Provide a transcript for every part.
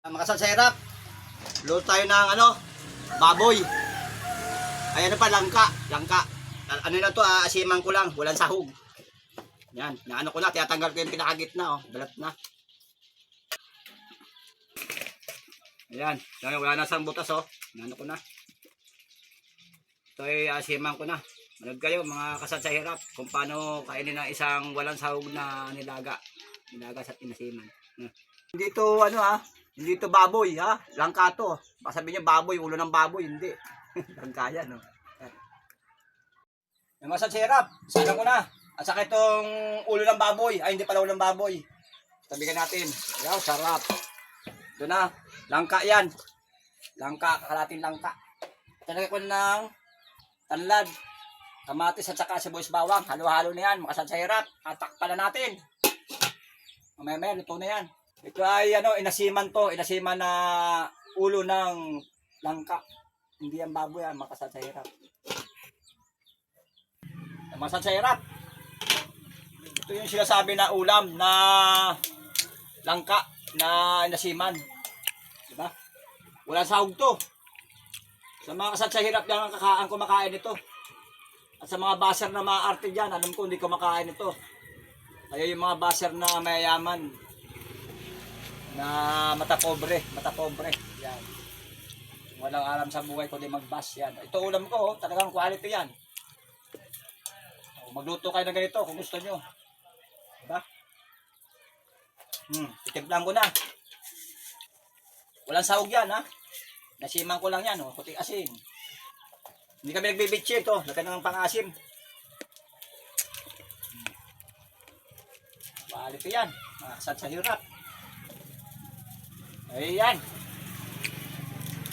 Mga kasaserap, luto tayo ng ano, baboy. Ay ano pa, langka, langka. A- Ano na to, ah, asiman ko lang, walang sahog. Yan, naano ko na, tinatanggal ko yung pinakagitna, oh, balat na. Ayan, yan, wala na sang butas, oh. Naano ko na. Ito ay asiman ko na. Manood kayo, mga kasat sa hirap, kung paano kainin ng isang walang sahog na nilaga. Nilaga sa inasiman. Hmm. Hindi to ano ah, hindi to baboy ha, langka to. Baka sabihin niyo baboy, ulo ng baboy, hindi. langka yan no. Yung masad sirap, sana ko na. At saka itong ulo ng baboy, ay hindi pala ulo ng baboy. Tabigan natin. Yaw, sarap. Ito na, langka yan. Langka, kalating langka. Talaga ko ng tanlad, kamatis at saka sibuyas bawang. Halo-halo na yan, makasad sa. Atak pala natin. Mamaya-maya, luto na yan. Ito ay ano, inasiman to, inasiman na ulo ng langka. Hindi yan baboy yan, makasad sa hirap. Masad sa hirap. Ito yung sinasabi na ulam na langka na inasiman. Diba? Wala sahog to. Sa mga kasad sa hirap yan ang kakaan kumakain ito. At sa mga baser na maarte dyan, alam ko hindi kumakain ito. Kaya yung mga baser na mayayaman, na mata pobre, mata pobre. Yan. Walang alam sa buhay kundi magbas yan. Ito ulam ko, oh, talagang quality yan. Oh, Magluto kayo ng ganito kung gusto nyo. Diba? Hmm, titimplan ko na. Walang sahog yan, ha? Nasiman ko lang yan, oh, puti asin. Hindi kami nagbibitsi ito, lagyan ng pang-asim. Hmm. Quality yan. Makasad sa hirap. Ayan.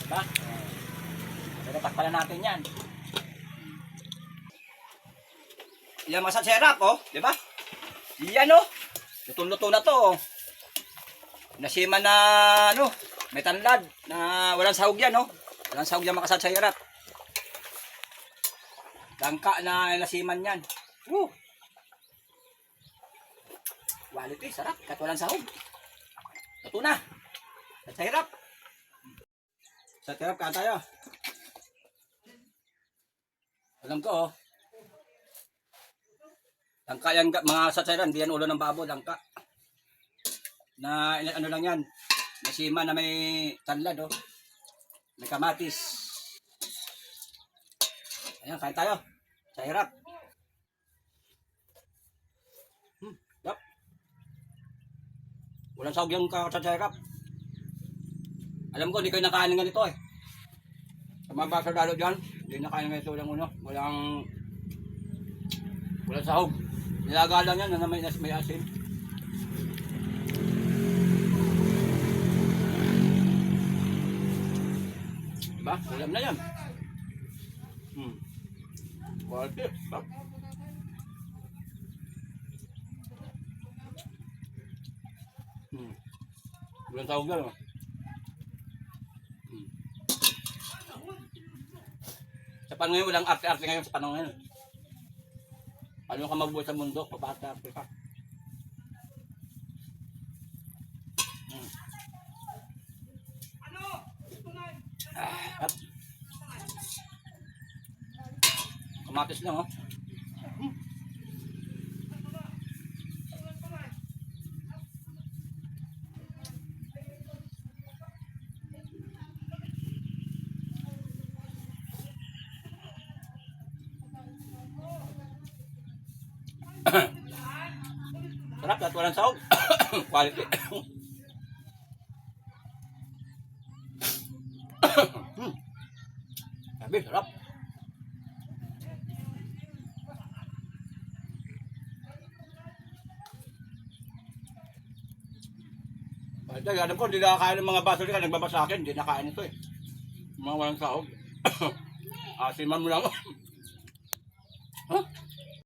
Diba? Pinatak pala natin yan. Yan mga serap, oh. Diba? Yan, oh. Luto-luto na to, oh. Nasima na, ano, may tanlad na walang sahog yan, oh. Walang sahog yan mga sa hirap. Langka na nasiman yan. Woo! Quality, sarap. Kahit walang sahog. Luto na. Sa hirap. Sa hirap ka tayo. Alam ko, oh. Langka yan, ga- mga satsairan, hindi yan ulo ng babo, langka. Na, ano lang yan, nasima na may tanlad, oh. May kamatis. Ayan, kain tayo. Sa hirap. Hmm, yap. Walang sahog yung ka- sa hirap. Alam ko, hindi kayo nakain ng ganito eh. Sa mga basa lalo dyan, hindi nakain ng ganito walang uno. Walang, walang sahog. Nilaga lang yan na may, may asin. Diba? Ulam na yan. Hmm. Quality. Diba? Hmm. Walang sahog yan oh. Sa panahon ngayon, walang arte-arte ngayon sa panahon ngayon. Paano ka mabuhay sa mundo? Papata-arte ka. Hmm. Ah, at. Kamatis lang, oh. Sarap at walang sahog. Quality. Sabi, sarap. Ay, alam ko, hindi nakakain ng mga baso nila, nagbaba sa akin, hindi nakain ito eh. Mga walang sahog. Asiman mo lang.